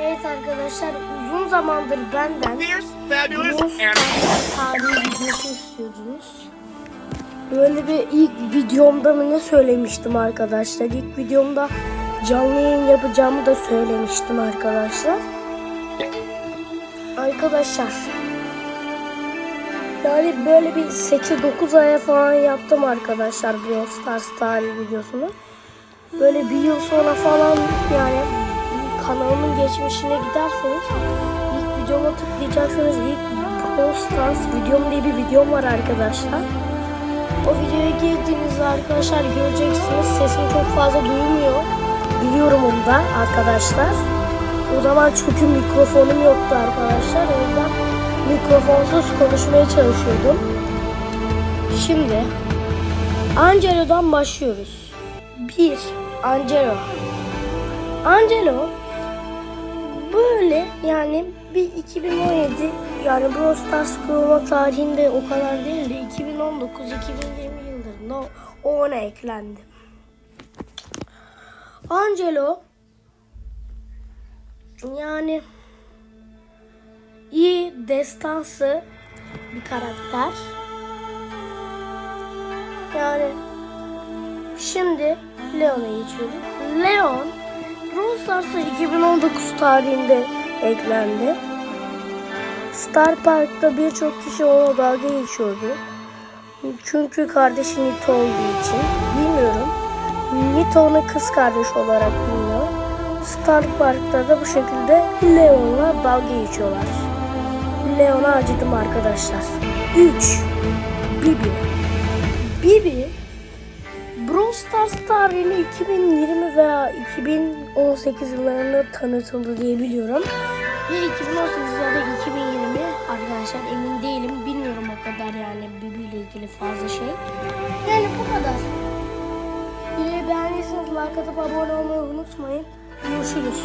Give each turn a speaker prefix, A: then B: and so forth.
A: Evet arkadaşlar uzun zamandır benden Stars tarihi videosu istiyordunuz. Böyle bir ilk videomda mı ne söylemiştim arkadaşlar. İlk videomda canlı yayın yapacağımı da söylemiştim arkadaşlar. Arkadaşlar yani böyle bir 8-9 aya falan yaptım arkadaşlar Brawl Stars tarihi videosunu. Böyle bir yıl sonra falan yani geçmişine giderseniz ilk videoma tıklayacaksınız. İlk Stars videom diye bir videom var arkadaşlar. O videoya girdiğinizde arkadaşlar göreceksiniz. Sesim çok fazla duyulmuyor. Biliyorum onu da arkadaşlar. O zaman çünkü mikrofonum yoktu arkadaşlar. O yüzden mikrofonsuz konuşmaya çalışıyordum. Şimdi Angelo'dan başlıyoruz. 1. Angelo. Angelo böyle yani bir 2017 yani Brawl Stars kurulma tarihinde o kadar değil de 2019-2020 yıllarında o- ona eklendi. Angelo yani iyi destansı bir karakter. Yani şimdi Leon'a geçiyoruz. Leon Stars'a 2019 tarihinde eklendi. Star Park'ta birçok kişi ona dalga geçiyordu. Çünkü kardeşi Nito olduğu için. Bilmiyorum. Nito onu kız kardeş olarak bilmiyor. Star Park'ta da bu şekilde Leon'la dalga geçiyorlar. Leon'a acıdım arkadaşlar. 3. Bibi. Bibi Stars tarihini 2020 veya 2018 yıllarında tanıtıldı diye biliyorum. Ya 2018 ya da 2020 arkadaşlar emin değilim. Bilmiyorum o kadar yani Bibi ile ilgili fazla şey. Yani bu kadar. Videoyu beğendiyseniz like atıp abone olmayı unutmayın. Görüşürüz.